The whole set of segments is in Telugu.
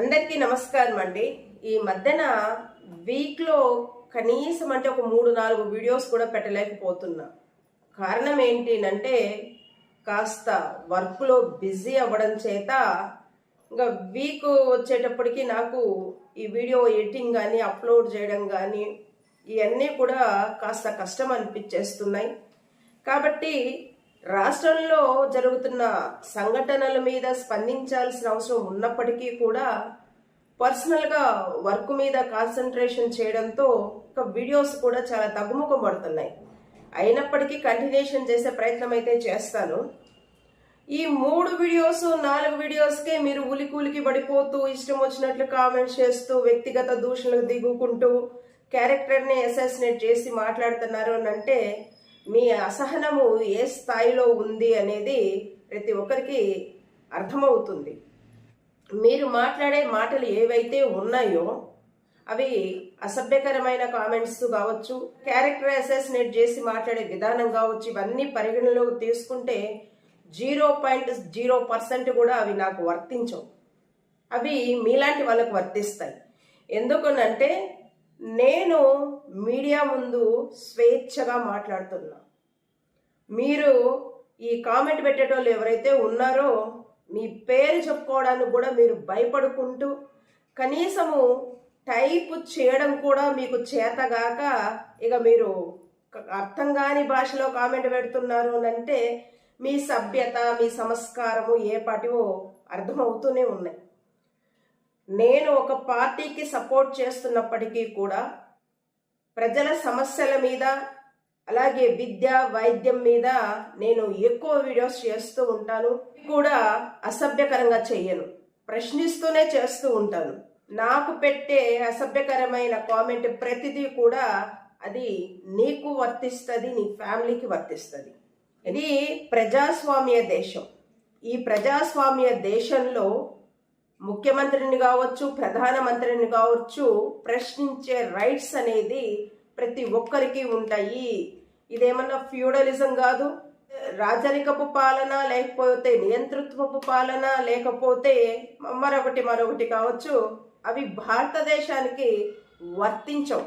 అందరికీ నమస్కారం అండి. ఈ మధ్యన వీక్లో కనీసం అంటే ఒక మూడు నాలుగు వీడియోస్ కూడా పెట్టలేకపోతున్నా. కారణం ఏంటినంటే కాస్త వర్క్లో బిజీ అవ్వడం చేత ఇంకా వీక్ వచ్చేటప్పటికి నాకు ఈ వీడియో ఎడిటింగ్ కానీ అప్లోడ్ చేయడం కానీ ఇవన్నీ కూడా కాస్త కష్టం అనిపించేస్తున్నాయి. కాబట్టి రాష్ట్రంలో జరుగుతున్న సంఘటనల మీద స్పందించాల్సిన అవసరం ఉన్నప్పటికీ కూడా పర్సనల్గా వర్క్ మీద కాన్సన్ట్రేషన్ చేయడంతో ఒక వీడియోస్ కూడా చాలా తగ్గుముఖం పడుతున్నాయి. అయినప్పటికీ కంటిన్యూషన్ చేసే ప్రయత్నం అయితే చేస్తాను. ఈ మూడు వీడియోస్ నాలుగు వీడియోస్కే మీరు ఉలికూలికి పడిపోతూ ఇష్టం వచ్చినట్లు కామెంట్స్ చేస్తూ వ్యక్తిగత దూషణలకు దిగుకుంటూ క్యారెక్టర్ని అసాసినేట్ చేసి మాట్లాడుతున్నారు అని అంటే మీ అసహనము ఏ స్థాయిలో ఉంది అనేది ప్రతి ఒక్కరికి అర్థమవుతుంది. మీరు మాట్లాడే మాటలు ఏవైతే ఉన్నాయో అవి అసభ్యకరమైన కామెంట్స్ కావచ్చు క్యారెక్టర్ అసెస్నేట్ చేసి మాట్లాడే విధానం కావచ్చు ఇవన్నీ పరిగణలోకి తీసుకుంటే జీరో పాయింట్ జీరో పర్సెంట్ కూడా అవి నాకు వర్తించవు. అవి మీలాంటి వాళ్ళకు వర్తిస్తాయి. ఎందుకనంటే నేను మీడియా ముందు స్వేచ్ఛగా మాట్లాడుతున్నా. మీరు ఈ కామెంట్ పెట్టేటోళ్ళు ఎవరైతే ఉన్నారో మీ పేరు చెప్పుకోవడానికి కూడా మీరు భయపడుకుంటూ కనీసము టైప్ చేయడం కూడా మీకు చేతగాక ఇక మీరు అర్థం కాని భాషలో కామెంట్ పెడుతున్నారు అంటే మీ సభ్యత మీ సంస్కారము ఏ పాటివో అర్థమవుతూనే ఉన్నాయి. నేను ఒక పార్టీకి సపోర్ట్ చేస్తున్నప్పటికీ కూడా ప్రజల సమస్యల మీద అలాగే విద్య వైద్యం మీద నేను ఎక్కువ వీడియోస్ చేస్తూ ఉంటాను. కూడా అసభ్యకరంగా చెయ్యను ప్రశ్నిస్తూనే చేస్తూ ఉంటాను. నాకు పెట్టే అసభ్యకరమైన కామెంట్ ప్రతిదీ కూడా అది నీకు వర్తిస్తుంది నీ ఫ్యామిలీకి వర్తిస్తుంది. ఇది ప్రజాస్వామ్య దేశం. ఈ ప్రజాస్వామ్య దేశంలో ముఖ్యమంత్రిని కావచ్చు ప్రధానమంత్రిని కావచ్చు ప్రశ్నించే రైట్స్ అనేది ప్రతి ఒక్కరికి ఉంటాయి. ఇదేమన్నా ఫ్యూడలిజం కాదు? రాజరికపు పాలన లేకపోతే నియంతృత్వపు పాలన లేకపోతే మరొకటి మరొకటి కావచ్చు అవి భారతదేశానికి వర్తించవు.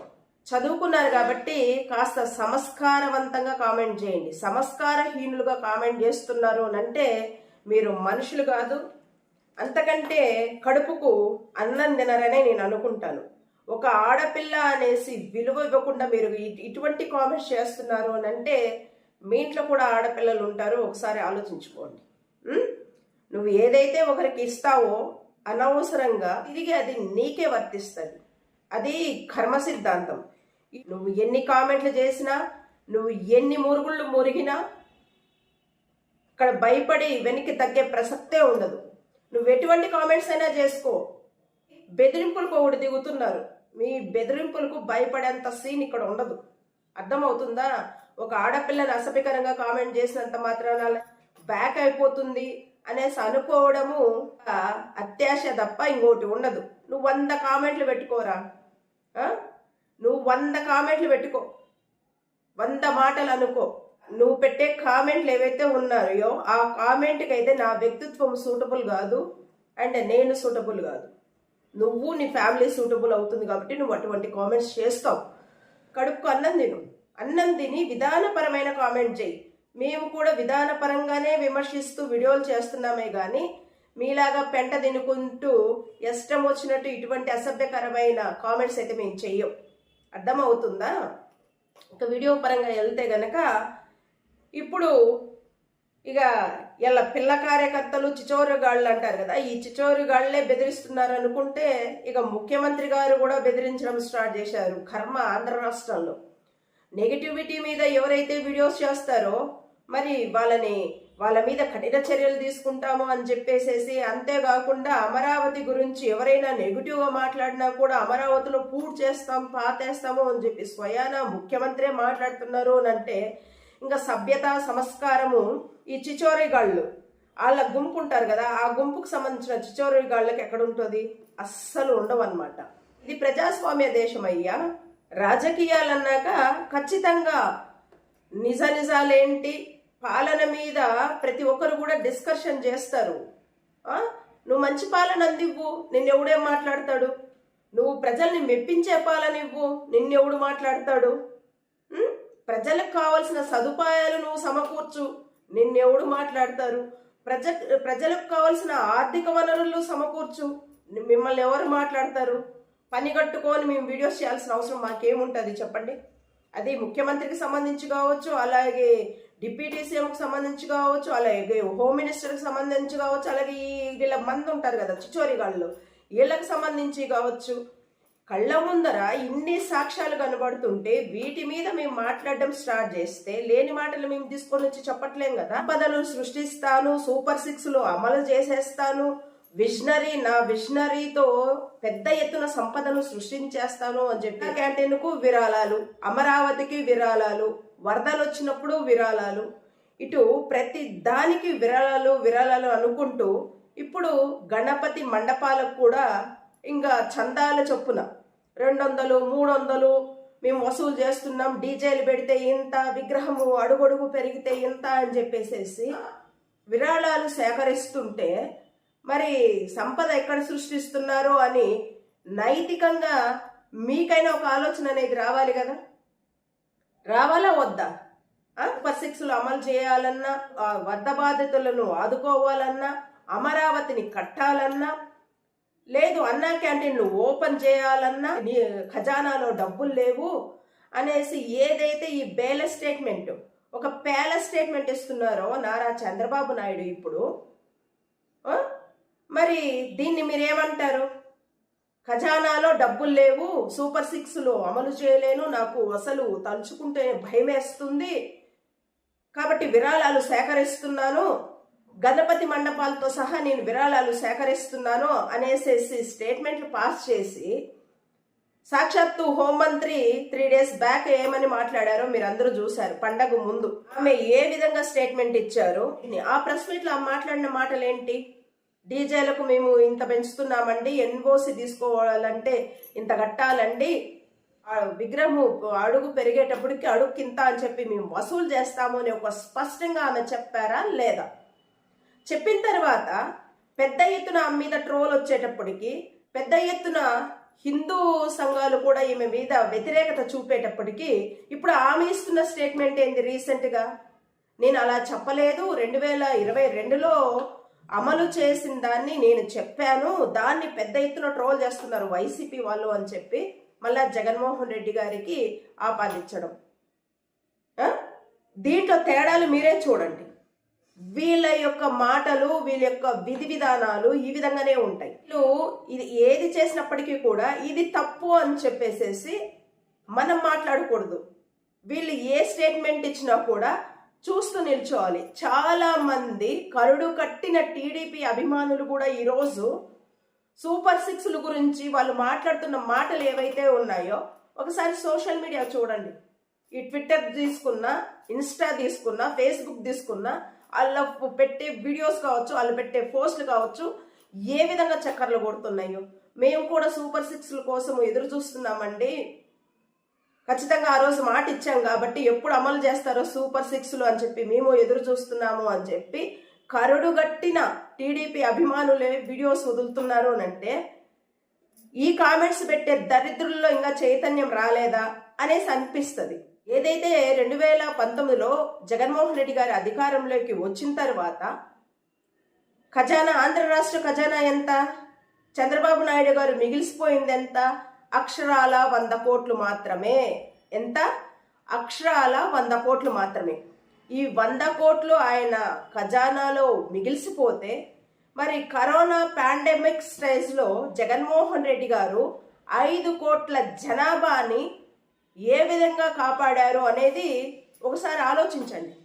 చదువుకున్నారు కాబట్టి కాస్త సంస్కారవంతంగా కామెంట్ చేయండి. సంస్కారహీనులుగా కామెంట్ చేస్తున్నారు అని అంటే మీరు మనుషులు కాదు. అంతకంటే కడుపుకు అన్నం తినరనే నేను అనుకుంటాను. ఒక ఆడపిల్ల అనేసి విలువ ఇవ్వకుండా మీరు ఇటువంటి కామెంట్స్ చేస్తున్నారు అని అంటే మీ ఇంట్లో కూడా ఆడపిల్లలు ఉంటారు ఒకసారి ఆలోచించుకోండి. నువ్వు ఏదైతే ఒకరికి ఇస్తావో అనవసరంగా తిరిగి అది నీకే వర్తిస్తుంది. అది కర్మ సిద్ధాంతం. నువ్వు ఎన్ని కామెంట్లు చేసినా నువ్వు ఎన్ని మురుగుళ్ళు మురిగినా అక్కడ భయపడి వెనక్కి తగ్గే ప్రసక్తే ఉండదు. నువ్వు ఎటువంటి కామెంట్స్ అయినా చేసుకో. బెదిరింపులకు ఒకటి దిగుతున్నారు. మీ బెదిరింపులకు భయపడేంత సీన్ ఇక్కడ ఉండదు. అర్థమవుతుందా? ఒక ఆడపిల్లని అసభ్యకరంగా కామెంట్ చేసినంత మాత్రాన బ్యాక్ అయిపోతుంది అనేసి అనుకోవడము అత్యాశ తప్ప ఇంకోటి ఉండదు. నువ్వు వంద కామెంట్లు పెట్టుకోరా. నువ్వు వంద కామెంట్లు పెట్టుకో. వంద మాటలు అనుకో. నువ్వు పెట్టే కామెంట్లు ఏవైతే ఉన్నాయో ఆ కామెంట్కి అయితే నా వ్యక్తిత్వం సూటబుల్ కాదు అండ్ నేను సూటబుల్ కాదు. నువ్వు నీ ఫ్యామిలీ సూటబుల్ అవుతుంది కాబట్టి నువ్వు అటువంటి కామెంట్స్ చేస్తావు. కడుపుకు అన్నం తిను. అన్నం తిని విధానపరమైన కామెంట్ చేయి. మేము కూడా విధానపరంగానే విమర్శిస్తూ వీడియోలు చేస్తున్నామే కానీ మీలాగా పెంట తినుకుంటూ ఇష్టం వచ్చినట్టు ఇటువంటి అసభ్యకరమైన కామెంట్స్ అయితే మేము చెయ్యం. అర్థమవుతుందా? ఒక వీడియో పరంగా వెళ్తే గనక ఇప్పుడు ఇక ఇలా పిల్ల కార్యకర్తలు చిచోరుగాళ్ళు అంటారు కదా ఈ చిచోరుగాళ్ళే బెదిరిస్తున్నారు అనుకుంటే ఇక ముఖ్యమంత్రి గారు కూడా బెదిరించడం స్టార్ట్ చేశారు కర్మ ఆంధ్ర రాష్ట్రంలో. నెగిటివిటీ మీద ఎవరైతే వీడియోస్ చేస్తారో మరి వాళ్ళని వాళ్ళ మీద కఠిన చర్యలు తీసుకుంటాము అని చెప్పేసేసి అంతేకాకుండా అమరావతి గురించి ఎవరైనా నెగిటివ్గా మాట్లాడినా కూడా అమరావతిలో పూర్తి చేస్తాం పాతేస్తాము అని చెప్పి స్వయాన ముఖ్యమంత్రే మాట్లాడుతున్నారు అని అంటే ఇంకా సభ్యత సంస్కారము ఈ చిచోరిగాళ్ళు. వాళ్ళ గుంపు ఉంటారు కదా ఆ గుంపుకు సంబంధించిన చిచోరిగాళ్ళకి ఎక్కడ ఉంటుంది అస్సలు ఉండవు అనమాట ఇది ప్రజాస్వామ్య దేశం అయ్యా రాజకీయాలన్నాక ఖచ్చితంగా నిజ నిజాలేంటి? పాలన మీద ప్రతి ఒక్కరు కూడా డిస్కషన్ చేస్తారు. నువ్వు మంచి పాలన అందివ్వు నిన్నెవడేం మాట్లాడతాడు? నువ్వు ప్రజల్ని మెప్పించే పాలన ఇవ్వు నిన్నెవడు మాట్లాడతాడు? ప్రజలకు కావాల్సిన సదుపాయాలు నువ్వు సమకూర్చు. నిన్నెవడు మాట్లాడతారు. ప్రజ ప్రజలకు కావాల్సిన ఆర్థిక వనరులు సమకూర్చు. మిమ్మల్ని ఎవరు మాట్లాడతారు? పని కట్టుకొని మేము వీడియోస్ చేయాల్సిన అవసరం మాకేముంటుంది చెప్పండి. అది ముఖ్యమంత్రికి సంబంధించి కావచ్చు అలాగే డిప్యూటీ సీఎంకి సంబంధించి కావచ్చు అలాగే హోమ్ మినిస్టర్కి సంబంధించి కావచ్చు అలాగే ఈ వీళ్ళ మంది ఉంటారు కదా చిచోరిగాళ్ళు వీళ్ళకి సంబంధించి కావచ్చు. కళ్ళ ముందర ఇన్ని సాక్ష్యాలు కనబడుతుంటే వీటి మీద మేము మాట్లాడడం స్టార్ట్ చేస్తే లేని మాటలు మేము తీసుకొని వచ్చి చెప్పట్లేం కదా? పదలు సృష్టిస్తాను సూపర్ సిక్స్లో అమలు చేసేస్తాను విజనరీ నా విజనరీతో పెద్ద ఎత్తున సంపదను సృష్టించేస్తాను అని చెప్పి క్యాంటీన్కు విరాళాలు అమరావతికి విరాళాలు వరదలు వచ్చినప్పుడు విరాళాలు ఇటు ప్రతి దానికి విరాళాలు విరాళాలు అనుకుంటూ ఇప్పుడు గణపతి మండపాలకు కూడా ఇంకా చందాల చొప్పున రెండు వందలు మూడు వందలు మేము వసూలు చేస్తున్నాం. డీజేలు పెడితే ఇంత విగ్రహము అడుగడుగు పెరిగితే ఇంత అని చెప్పేసేసి విరాళాలు సేకరిస్తుంటే మరి సంపద ఎక్కడ సృష్టిస్తున్నారో అని నైతికంగా మీకైనా ఒక ఆలోచన అనేది రావాలి కదా? రావాలా వద్దా? పసిక్స్లు అమలు చేయాలన్నా వద్ద బాధితులను ఆదుకోవాలన్నా అమరావతిని కట్టాలన్నా లేదు అన్నా క్యాంటీన్లు ఓపెన్ చేయాలన్నా నీ ఖజానాలో డబ్బులు లేవు అనేసి ఏదైతే ఈ బేల స్టేట్మెంట్ ఒక పేల స్టేట్మెంట్ ఇస్తున్నారో నారా చంద్రబాబు నాయుడు ఇప్పుడు మరి దీన్ని మీరేమంటారు? ఖజానాలో డబ్బులు లేవు సూపర్ సిక్స్లో అమలు చేయలేను నాకు అసలు తలుచుకుంటే భయమేస్తుంది. కాబట్టి విరాళాలు సేకరిస్తున్నాను. గణపతి మండపాలతో సహా నేను విరాళాలు సేకరిస్తున్నాను అనేసేసి స్టేట్మెంట్లు పాస్ చేసి సాక్షాత్తు హోంమంత్రి త్రీ డేస్ బ్యాక్ ఏమని మాట్లాడారో మీరు అందరూ చూశారు పండగ ముందు. ఆమె ఏ విధంగా స్టేట్మెంట్ ఇచ్చారు? ఆ ప్రెస్ మీట్లో ఆమె మాట్లాడిన మాటలేంటి? డీజేలకు మేము ఇంత పెంచుతున్నామండి ఎన్ఓసి తీసుకోవాలంటే ఇంత కట్టాలండి. విగ్రహము అడుగు పెరిగేటప్పటికి అడుగు ఇంత అని చెప్పి మేము వసూలు చేస్తాము అని ఒక స్పష్టంగా ఆమె చెప్పారా లేదా? చెప్పిన తర్వాత పెద్ద ఎత్తున ఆమె మీద ట్రోల్ వచ్చేటప్పటికి పెద్ద ఎత్తున హిందూ సంఘాలు కూడా ఈమె మీద వ్యతిరేకత చూపేటప్పటికీ ఇప్పుడు ఆమె ఇస్తున్న స్టేట్మెంట్ ఏంది రీసెంట్గా? నేను అలా చెప్పలేదు. రెండు వేల ఇరవై రెండులో అమలు చేసిన దాన్ని నేను చెప్పాను. దాన్ని పెద్ద ఎత్తున ట్రోల్ చేస్తున్నారు వైసీపీ వాళ్ళు అని చెప్పి మళ్ళా జగన్మోహన్ రెడ్డి గారికి ఆపాదించడం. దీంట్లో తేడాలు మీరే చూడండి. వీళ్ళ యొక్క మాటలు వీళ్ళ యొక్క విధి విధానాలు ఈ విధంగానే ఉంటాయి. వీళ్ళు ఇది ఏది చేసినప్పటికీ కూడా ఇది తప్పు అని చెప్పేసేసి మనం మాట్లాడకూడదు. వీళ్ళు ఏ స్టేట్మెంట్ ఇచ్చినా కూడా చూస్తూ నిల్చోవాలి. చాలా మంది కరుడు కట్టిన టీడీపీ అభిమానులు కూడా ఈరోజు సూపర్ సిక్స్ల గురించి వాళ్ళు మాట్లాడుతున్న మాటలు ఏవైతే ఉన్నాయో ఒకసారి సోషల్ మీడియా చూడండి. ఈ ట్విట్టర్ తీసుకున్నా ఇన్స్టా తీసుకున్నా ఫేస్బుక్ తీసుకున్నా వాళ్ళ పెట్టే వీడియోస్ కావచ్చు వాళ్ళు పెట్టే పోస్టులు కావచ్చు ఏ విధంగా చక్కర్లు కొడుతున్నాయో. మేము కూడా సూపర్ సిక్స్ల కోసం ఎదురు చూస్తున్నామండి. ఖచ్చితంగా ఆ రోజు మాట ఇచ్చాం కాబట్టి ఎప్పుడు అమలు చేస్తారో సూపర్ సిక్స్లు అని చెప్పి మేము ఎదురు చూస్తున్నాము అని చెప్పి కరుడుగట్టిన టీడీపీ అభిమానులే వీడియోస్ వదులుతున్నారు అని అంటే ఈ కామెంట్స్ పెట్టే దరిద్రుల్లో ఇంకా చైతన్యం రాలేదా అనేసి అనిపిస్తుంది. ఏదైతే రెండు వేల పంతొమ్మిదిలో జగన్మోహన్ రెడ్డి గారి అధికారంలోకి వచ్చిన తర్వాత ఖజానా ఆంధ్ర రాష్ట్ర ఖజానా ఎంత? చంద్రబాబు నాయుడు గారు మిగిలిసిపోయింది ఎంత? అక్షరాల వంద కోట్లు మాత్రమే. ఎంత? అక్షరాల వంద కోట్లు మాత్రమే. ఈ వంద కోట్లు ఆయన ఖజానాలో మిగిలిసిపోతే మరి కరోనా పాండమిక్ స్టేజ్లో జగన్మోహన్ రెడ్డి గారు ఐదు కోట్ల జనాభాని ఏ విధంగా కాపాడారు అనేది ఒకసారి ఆలోచించండి.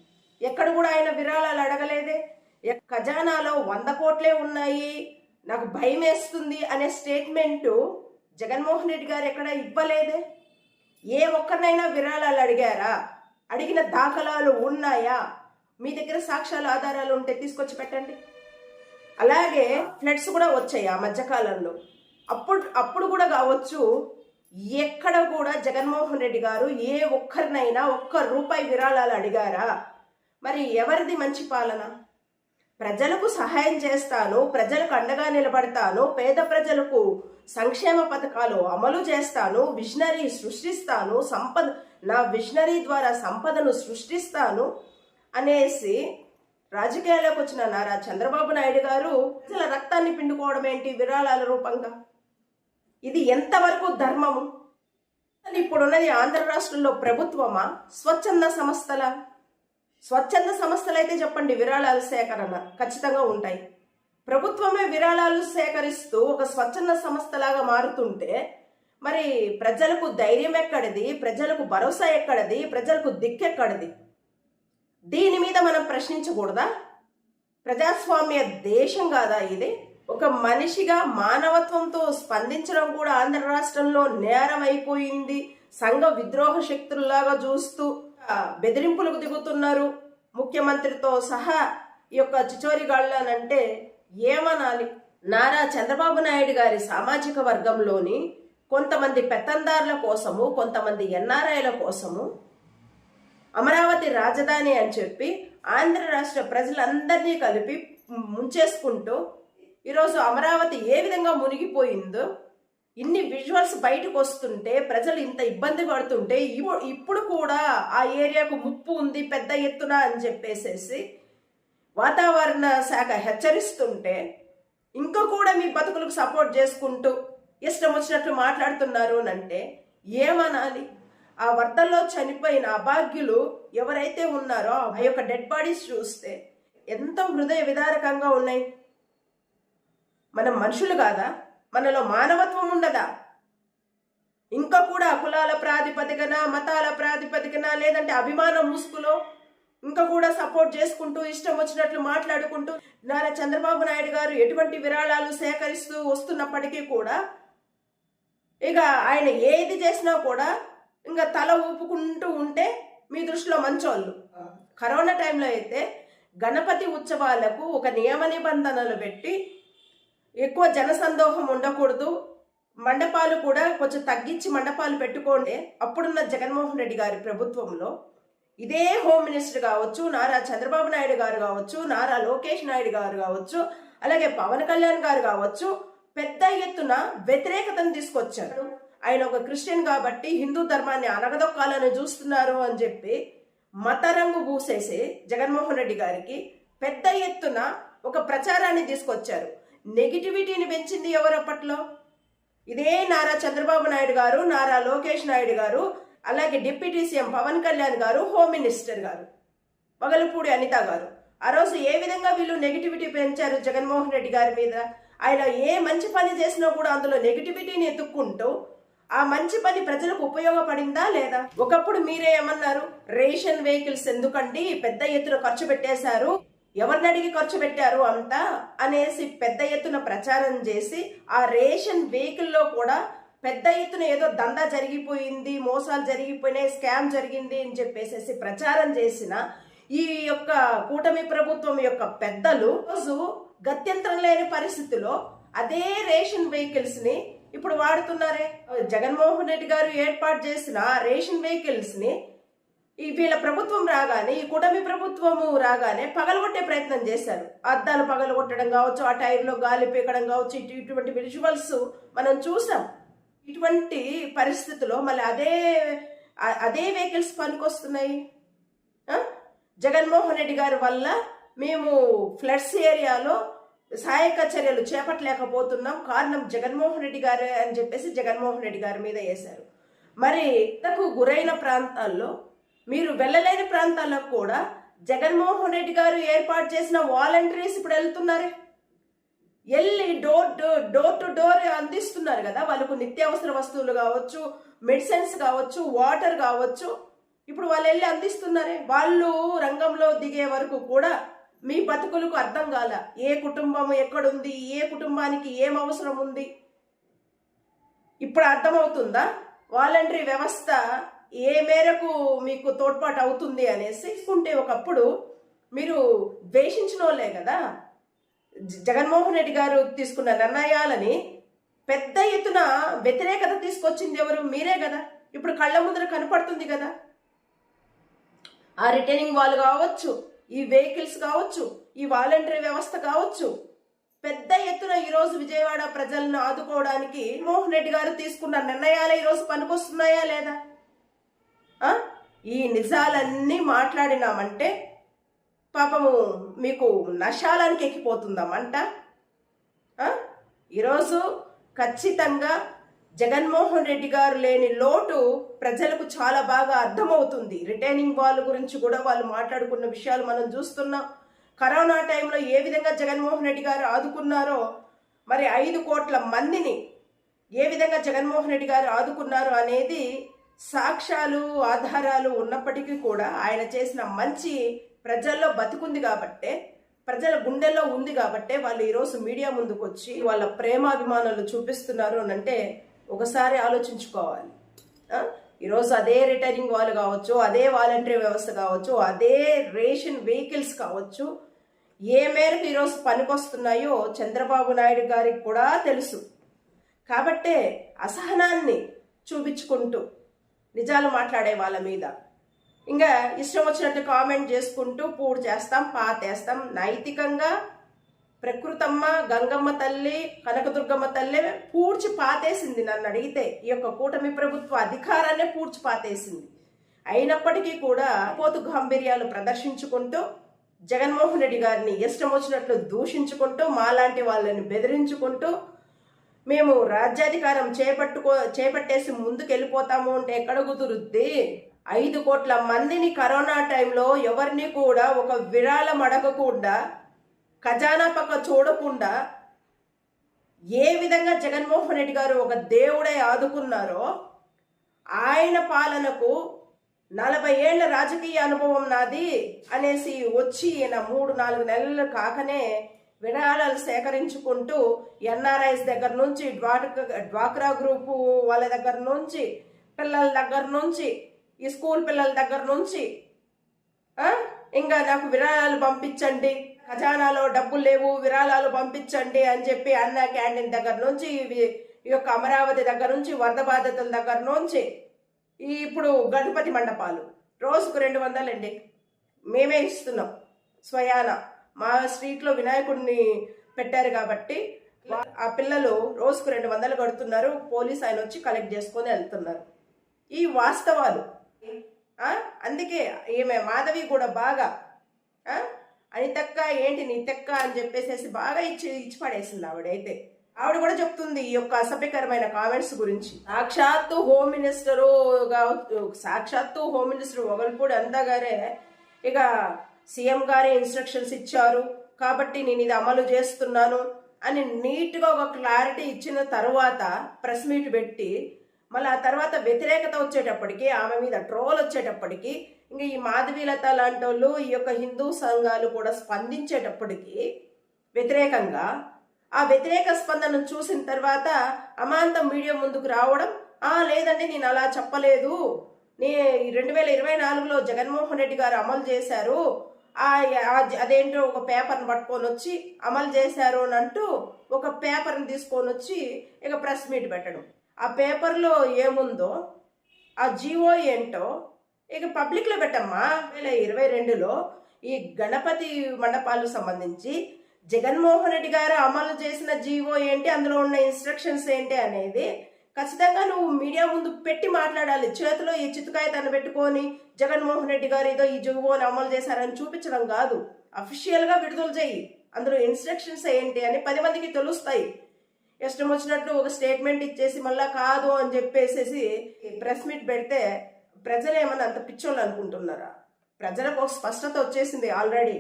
ఎక్కడ కూడా ఆయన విరాళాలు అడగలేదే. ఖజానాలో వంద కోట్లే ఉన్నాయి. నాకు భయం వేస్తుంది అనే స్టేట్మెంటు జగన్మోహన్ రెడ్డి గారు ఎక్కడ ఇవ్వలేదే. ఏ ఒక్కరినైనా విరాళాలు అడిగారా? అడిగిన దాఖలాలు ఉన్నాయా? మీ దగ్గర సాక్ష్యాలు ఆధారాలు ఉంటే తీసుకొచ్చి పెట్టండి. అలాగే ఫ్లడ్స్ కూడా వచ్చాయి ఆ మధ్యకాలంలో. అప్పుడు అప్పుడు కూడా కావచ్చు ఎక్కడ కూడా జగన్మోహన్ రెడ్డి గారు ఏ ఒక్కరినైనా ఒక్క రూపాయి విరాళాలు అడిగారా? మరి ఎవరిది మంచి పాలన? ప్రజలకు సహాయం చేస్తాను ప్రజలకు అండగా నిలబడతాను పేద ప్రజలకు సంక్షేమ పథకాలు అమలు చేస్తాను విజనరీ సృష్టిస్తాను సంపద నా విజనరీ ద్వారా సంపదను సృష్టిస్తాను అనేసి రాజకీయాల్లోకి వచ్చిన నారా చంద్రబాబు నాయుడు గారు ప్రజల రక్తాన్ని పిండుకోవడం ఏంటి విరాళాల రూపంగా? ఇది ఎంతవరకు ధర్మము? అసలు ఇప్పుడున్నది ఆంధ్ర రాష్ట్రంలో ప్రభుత్వమా? స్వచ్ఛంద సంస్థల? స్వచ్ఛంద సంస్థలు అయితే చెప్పండి విరాళాల సేకరణ ఖచ్చితంగా ఉంటాయి. ప్రభుత్వమే విరాళాలు సేకరిస్తూ ఒక స్వచ్ఛంద సంస్థలాగా మారుతుంటే మరి ప్రజలకు ధైర్యం ఎక్కడిది? ప్రజలకు భరోసా ఎక్కడిది? ప్రజలకు దిక్కెక్కడిది? దీని మీద మనం ప్రశ్నించకూడదా? ప్రజాస్వామ్య దేశం కాదా ఇది? ఒక మనిషిగా మానవత్వంతో స్పందించడం కూడా ఆంధ్ర రాష్ట్రంలో నేరం అయిపోయింది సంఘ విద్రోహ శక్తుల్లాగా చూస్తూ బెదిరింపులకు దిగుతున్నారు. ముఖ్యమంత్రితో సహా ఈ యొక్క చిచోరిగాళ్ళనంటే ఏమనాలి? నారా చంద్రబాబు నాయుడు గారి సామాజిక వర్గంలోని కొంతమంది పెత్తందారుల కోసము కొంతమంది ఎన్ఆర్ఐల కోసము అమరావతి రాజధాని అని చెప్పి ఆంధ్ర రాష్ట్ర ప్రజలందరినీ కలిపి ముంచేసుకుంటూ ఈరోజు అమరావతి ఏ విధంగా మునిగిపోయిందో ఇన్ని విజువల్స్ బయటకు వస్తుంటే ప్రజలు ఇంత ఇబ్బంది పడుతుంటే ఇప్పుడు కూడా ఆ ఏరియాకు ముప్పు ఉంది పెద్ద ఎత్తున అని చెప్పేసేసి వాతావరణ శాఖ హెచ్చరిస్తుంటే ఇంకా కూడా మీ బతుకులకు సపోర్ట్ చేసుకుంటూ ఇష్టం వచ్చినట్లు మాట్లాడుతున్నారు అని అంటే ఏమనాలి? ఆ వరదల్లో చనిపోయిన అభాగ్యులు ఎవరైతే ఉన్నారో ఆ యొక్క డెడ్ బాడీస్ చూస్తే ఎంతో హృదయ విదారకంగా ఉన్నాయి. మనం మనుషులు కాదా? మనలో మానవత్వం ఉండదా? ఇంకా కూడా కులాల ప్రాతిపదికన మతాల ప్రాతిపదికన లేదంటే అభిమానం ముసుగులో ఇంకా కూడా సపోర్ట్ చేసుకుంటూ ఇష్టం వచ్చినట్లు మాట్లాడుకుంటూ నారా చంద్రబాబు నాయుడు గారు ఎటువంటి విరాళాలు సేకరిస్తూ వస్తున్నప్పటికీ కూడా ఇక ఆయన ఏది చేసినా కూడా ఇంకా తల ఊపుకుంటూ ఉంటే మీ దృష్టిలో మంచోళ్ళు. కరోనా టైంలో అయితే గణపతి ఉత్సవాలకు ఒక నియమ నిబంధనలు పెట్టి ఎక్కువ జనసందోహం ఉండకూడదు. మండపాలు కూడా కొంచెం తగ్గించి మండపాలు పెట్టుకోండి. అప్పుడున్న జగన్మోహన్ రెడ్డి గారి ప్రభుత్వంలో ఇదే హోమ్ మినిస్టర్ కావచ్చు నారా చంద్రబాబు నాయుడు గారు కావచ్చు నారా లోకేష్ నాయుడు గారు కావచ్చు అలాగే పవన్ కళ్యాణ్ గారు కావచ్చు పెద్ద ఎత్తున వ్యతిరేకతను తీసుకొచ్చారు. ఆయన ఒక క్రిస్టియన్ కాబట్టి హిందూ ధర్మాన్ని అనగదొక్కాలని చూస్తున్నారు అని చెప్పి మత రంగు పూసేసి జగన్మోహన్ రెడ్డి గారికి పెద్ద ఎత్తున ఒక ప్రచారాన్ని తీసుకొచ్చారు. నెగిటివిటీని పెంచింది ఎవరు అప్పట్లో? ఇదే నారా చంద్రబాబు నాయుడు గారు నారా లోకేష్ నాయుడు గారు అలాగే డిప్యూటీ సీఎం పవన్ కళ్యాణ్ గారు హోమ్ మినిస్టర్ గారు వగలపూడి అనిత గారు. ఆ రోజు ఏ విధంగా వీళ్ళు నెగిటివిటీ పెంచారు జగన్మోహన్ రెడ్డి గారి మీద? ఆయన ఏ మంచి పని చేసినా కూడా అందులో నెగిటివిటీని ఎత్తుక్కుంటూ ఆ మంచి పని ప్రజలకు ఉపయోగపడిందా లేదా? ఒకప్పుడు మీరే ఏమన్నారు? రేషన్ వెహికల్స్ ఎందుకండి? పెద్ద ఎత్తున ఖర్చు పెట్టేశారు. ఎవరిని అడిగి ఖర్చు పెట్టారు అంతా అనేసి పెద్ద ఎత్తున ప్రచారం చేసి ఆ రేషన్ వెహికల్లో కూడా పెద్ద ఎత్తున ఏదో దందా జరిగిపోయింది మోసాలు జరిగిపోయినాయి స్కామ్ జరిగింది అని చెప్పేసి ప్రచారం చేసిన ఈ యొక్క కూటమి ప్రభుత్వం యొక్క పెద్దలు రోజు గత్యంతరం లేని పరిస్థితిలో అదే రేషన్ వెహికల్స్ని ఇప్పుడు వాడుతున్నారే. జగన్మోహన్ రెడ్డి గారు ఏర్పాటు చేసిన రేషన్ వెహికల్స్ని ఈ వీళ్ళ ప్రభుత్వం రాగానే ఈ కూటమి ప్రభుత్వము రాగానే పగలగొట్టే ప్రయత్నం చేశారు. అద్దాలు పగలగొట్టడం కావచ్చు ఆ టైర్లో గాలి పీకడం కావచ్చు ఇటు ఇటువంటి విజువల్స్ మనం చూసాం. ఇటువంటి పరిస్థితిలో మళ్ళీ అదే అదే వెహికల్స్ పనికొస్తున్నాయి. జగన్మోహన్ రెడ్డి గారి వల్ల మేము ఫ్లడ్స్ ఏరియాలో సహాయక చర్యలు చేపట్టలేకపోతున్నాం. కారణం జగన్మోహన్ రెడ్డి గారే అని చెప్పేసి జగన్మోహన్ రెడ్డి గారి మీద వేశారు. మరి ఇంతకు గురైన ప్రాంతాల్లో మీరు వెళ్ళలేని ప్రాంతాలకు కూడా జగన్మోహన్ రెడ్డి గారు ఏర్పాటు చేసిన వాలంటీర్స్ ఇప్పుడు వెళ్తున్నారే. వెళ్ళి door to- door to door అందిస్తున్నారు కదా. వాళ్ళకు నిత్యావసర వస్తువులు కావచ్చు మెడిసిన్స్ కావచ్చు వాటర్ కావచ్చు. ఇప్పుడు వాళ్ళు వెళ్ళి అందిస్తున్నారే. వాళ్ళు రంగంలో దిగే వరకు కూడా మీ బతుకులకు అర్థం కాల. ఏ కుటుంబం ఎక్కడుంది ఏ కుటుంబానికి ఏం అవసరం ఉంది? ఇప్పుడు అర్థమవుతుందా? వాలంటరీ వ్యవస్థ ఏ మేరకు మీకు తోడ్పాటు అవుతుంది అనేసి ఉంటే ఒకప్పుడు మీరు ద్వేషించిన వాళ్ళే కదా. జ- జగన్మోహన్ రెడ్డి గారు తీసుకున్న నిర్ణయాలని పెద్ద ఎత్తున వ్యతిరేకత తీసుకొచ్చింది ఎవరు? మీరే కదా. ఇప్పుడు కళ్ళ ముందర కనపడుతుంది కదా. ఆ రిటైనింగ్ వాళ్ళు కావచ్చు ఈ వెహికల్స్ కావచ్చు ఈ వాలంటరీ వ్యవస్థ కావచ్చు పెద్ద ఎత్తున ఈరోజు విజయవాడ ప్రజలను ఆదుకోవడానికి మోహన్ రెడ్డి గారు తీసుకున్న నిర్ణయాలు ఈరోజు పనికొస్తున్నాయా లేదా? ఈ నిజాలన్నీ మాట్లాడినామంటే పాపము మీకు నశాలానికి ఎక్కిపోతుందామంట ఈరోజు ఖచ్చితంగా జగన్మోహన్ రెడ్డి గారు లేని లోటు ప్రజలకు చాలా బాగా అర్థమవుతుంది. రిటైనింగ్ వాళ్ళ గురించి కూడా వాళ్ళు మాట్లాడుకున్న విషయాలు మనం చూస్తున్నాం. కరోనా టైంలో ఏ విధంగా జగన్మోహన్ రెడ్డి గారు ఆదుకున్నారో మరి ఐదు కోట్ల మందిని ఏ విధంగా జగన్మోహన్ రెడ్డి గారు ఆదుకున్నారు అనేది సాక్ష్యాలు ఆధారాలు ఉన్నప్పటికీ కూడా ఆయన చేసిన మంచి ప్రజల్లో బతికుంది కాబట్టే ప్రజల గుండెల్లో ఉంది కాబట్టే వాళ్ళు ఈరోజు మీడియా ముందుకు వచ్చి వాళ్ళ ప్రేమాభిమానాలు చూపిస్తున్నారు అని అంటే ఒకసారి ఆలోచించుకోవాలి. ఈరోజు అదే రిటైరింగ్ వాళ్ళు కావచ్చు అదే వాలంటరీ వ్యవస్థ కావచ్చు అదే రేషన్ వెహికల్స్ కావచ్చు ఏ మేరకు ఈరోజు పనికొస్తున్నాయో చంద్రబాబు నాయుడు గారికి కూడా తెలుసు. కాబట్టే అసహనాన్ని చూపించుకుంటూ నిజాలు మాట్లాడే వాళ్ళ మీద. ఇంకా ఇష్టం వచ్చినట్టు కామెంట్ చేసుకుంటూ పూడు చేస్తాం పాతేస్తాం. నైతికంగా ప్రకృతమ్మ గంగమ్మ తల్లి కనకదుర్గమ్మ తల్లి పూడ్చి పాతేసింది నన్ను అడిగితే. ఈ యొక్క కూటమి ప్రభుత్వ అధికారాన్నే పూడ్చి పాతేసింది. అయినప్పటికీ కూడా పోతు గాంభీర్యాలు ప్రదర్శించుకుంటూ జగన్మోహన్ రెడ్డి గారిని ఇష్టం వచ్చినట్లు దూషించుకుంటూ మాలాంటి వాళ్ళని బెదిరించుకుంటూ మేము రాజ్యాధికారం చేపట్టుకో చేపట్టేసి ముందుకెళ్ళిపోతాము అంటే ఎక్కడ కుదురుద్ది? ఐదు కోట్ల మందిని కరోనా టైంలో ఎవరిని కూడా ఒక విరాళం అడగకుండా ఖజానా పక్క చూడకుండా ఏ విధంగా జగన్మోహన్ రెడ్డి గారు ఒక దేవుడై ఆదుకున్నారో ఆయన పాలనకు నలభై ఏళ్ళ రాజకీయ అనుభవం నాది అనేసి వచ్చి ఈయన మూడు నాలుగు నెలలు కాకనే విరాళాలు సేకరించుకుంటూ ఎన్ఆర్ఐస్ దగ్గర నుంచి డ్వాక్ డ్వాక్రా గ్రూపు వాళ్ళ దగ్గర నుంచి పిల్లల దగ్గర నుంచి ఈ స్కూల్ పిల్లల దగ్గర నుంచి ఇంకా నాకు విరాళాలు పంపించండి. ఖజానాలో డబ్బులు లేవు విరాళాలు పంపించండి అని చెప్పి అన్న క్యాంటీన్ దగ్గర నుంచి ఈ యొక్క అమరావతి దగ్గర నుంచి వరద బాధితుల దగ్గర నుంచి ఈ ఇప్పుడు గణపతి మండపాలు. రోజుకు రెండు వందలండి. మేమే ఇస్తున్నాం. స్వయానా. మా స్ట్రీట్లో వినాయకుడిని పెట్టారు కాబట్టి ఆ పిల్లలు రోజుకు రెండు వందలు కడుతున్నారు. పోలీస్ ఆయన వచ్చి కలెక్ట్ చేసుకొని వెళ్తున్నారు. ఈ వాస్తవాలు. అందుకే ఈమె మాధవి కూడా బాగా ఆ? అనితక్క ఏంటి నీతక్క అని చెప్పేసేసి బాగా ఇచ్చి ఇచ్చి పడేసింది ఆవిడైతే. ఆవిడ కూడా చెప్తుంది ఈ యొక్క అసభ్యకరమైన కామెంట్స్ గురించి. సాక్షాత్తు హోమ్ మినిస్టరు సాక్షాత్తు హోమ్ మినిస్టర్ ఒకరిపూడి అంతా గారే. ఇక సీఎం గారే ఇన్స్ట్రక్షన్స్ ఇచ్చారు. కాబట్టి నేను ఇది అమలు చేస్తున్నాను అని నీట్గా ఒక క్లారిటీ ఇచ్చిన తర్వాత ప్రెస్ మీట్ పెట్టి మళ్ళీ ఆ తర్వాత వ్యతిరేకత వచ్చేటప్పటికి ఆమె మీద ట్రోల్ వచ్చేటప్పటికి ఇంకా ఈ మాధవీలత లాంటి వాళ్ళు ఈ యొక్క హిందూ సంఘాలు కూడా స్పందించేటప్పటికి వ్యతిరేకంగా ఆ వ్యతిరేక స్పందన చూసిన తర్వాత అమాంతం వీడియో ముందుకు రావడం ఆ లేదండి నేను అలా చెప్పలేదు. నే రెండు వేల ఇరవై నాలుగులో జగన్మోహన్ రెడ్డి గారు అమలు చేశారు. అదేంటో ఒక పేపర్ని పట్టుకొని వచ్చి అమలు చేశారు అని అంటూ ఒక పేపర్ని తీసుకొని వచ్చి ఇక ప్రెస్ మీట్ పెట్టడం. ఆ పేపర్లో ఏముందో ఆ జీవో ఏంటో ఇక పబ్లిక్లో పెట్టమ్మా. వేల ఇరవై రెండులో ఈ గణపతి మండపాలకు సంబంధించి జగన్మోహన్ రెడ్డి గారు అమలు చేసిన జీవో ఏంటి అందులో ఉన్న ఇన్స్ట్రక్షన్స్ ఏంటి అనేది ఖచ్చితంగా నువ్వు మీడియా ముందు పెట్టి మాట్లాడాలి. చేతిలో ఈ చితుకాయతాన్ని పెట్టుకొని జగన్మోహన్ రెడ్డి గారు ఏదో ఈ జుగుబోని అమలు చేశారని చూపించడం కాదు. అఫీషియల్గా విడుదల చేయి. అందులో ఇన్స్ట్రక్షన్స్ ఏంటి అని పది మందికి తెలుస్తాయి. ఇష్టం వచ్చినట్టు ఒక స్టేట్మెంట్ ఇచ్చేసి మళ్ళా కాదు అని చెప్పేసేసి ప్రెస్ మీట్ పెడితే ప్రజలు ఏమన్నా అంత పిచ్చోళ్ళు అనుకుంటున్నారా? ప్రజలకు ఒక స్పష్టత వచ్చేసింది ఆల్రెడీ.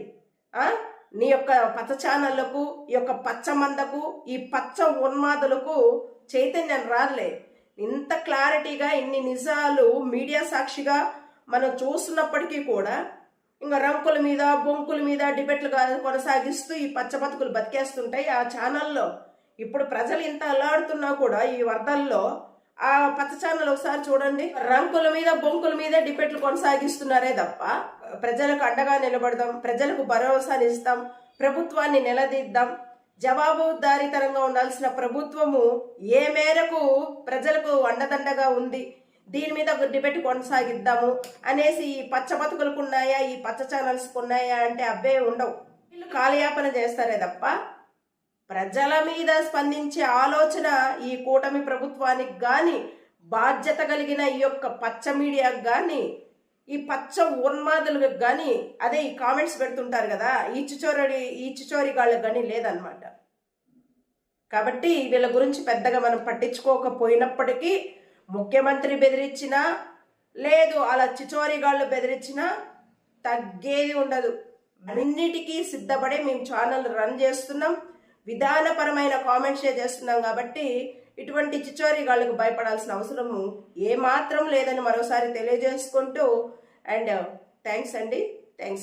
నీ యొక్క పచ్చ ఛానళ్ళకు ఈ యొక్క పచ్చ మందకు ఈ పచ్చ ఉన్మాదులకు చైతన్యం రాలే ఇంత క్లారిటీగా ఇన్ని నిజాలు మీడియా సాక్షిగా మనం చూస్తున్నప్పటికీ కూడా ఇంకా రంకుల మీద బొంకుల మీద డిబేట్లు కొనసాగిస్తూ ఈ పచ్చ బతుకులు బతికేస్తుంటాయి ఆ ఛానల్లో. ఇప్పుడు ప్రజలు ఇంత అల్లాడుతున్నా కూడా ఈ వరదల్లో ఆ పచ్చ ఛానల్ ఒకసారి చూడండి. రంకుల మీద బొంకుల మీద డిబేట్లు కొనసాగిస్తున్నారే తప్ప ప్రజలకు అండగా నిలబడదాం ప్రజలకు భరోసానిస్తాం ప్రభుత్వాన్ని నిలదీద్దాం. జవాబుదారీతనంగా ఉండాల్సిన ప్రభుత్వము ఏ మేరకు ప్రజలకు అండదండగా ఉంది? దీని మీద గుడ్డిపెట్టి కొనసాగిద్దాము అనేసి ఈ పచ్చ బతుకులకు ఉన్నాయా? ఈ పచ్చ ఛానల్స్ ఉన్నాయా? అంటే అబ్బే ఉండవు. వీళ్ళు కాలయాపన చేస్తారే తప్ప ప్రజల మీద స్పందించే ఆలోచన ఈ కూటమి ప్రభుత్వానికి కానీ బాధ్యత కలిగిన ఈ యొక్క పచ్చ మీడియాకు కానీ ఈ పచ్చ ఉన్మాదులకు కానీ అదే ఈ కామెంట్స్ పెడుతుంటారు కదా ఈ చిచోరి ఈ చిచోరి గాళ్ళకి కానీ లేదనమాట కాబట్టి వీళ్ళ గురించి పెద్దగా మనం పట్టించుకోకపోయినప్పటికీ ముఖ్యమంత్రి బెదిరించినా లేదు అలా చిచోరిగాళ్ళు బెదిరించినా తగ్గేది ఉండదు. అన్నిటికీ సిద్ధపడే మేము ఛానల్ రన్ చేస్తున్నాం. విధానపరమైన కామెంట్స్ చేస్తున్నాం కాబట్టి ఇటువంటి చిచోరిగాళ్ళకు భయపడాల్సిన అవసరము ఏమాత్రం లేదని మరోసారి తెలియజేసుకుంటూ అండ్ uh, థ్యాంక్స్ అండి. థ్యాంక్స్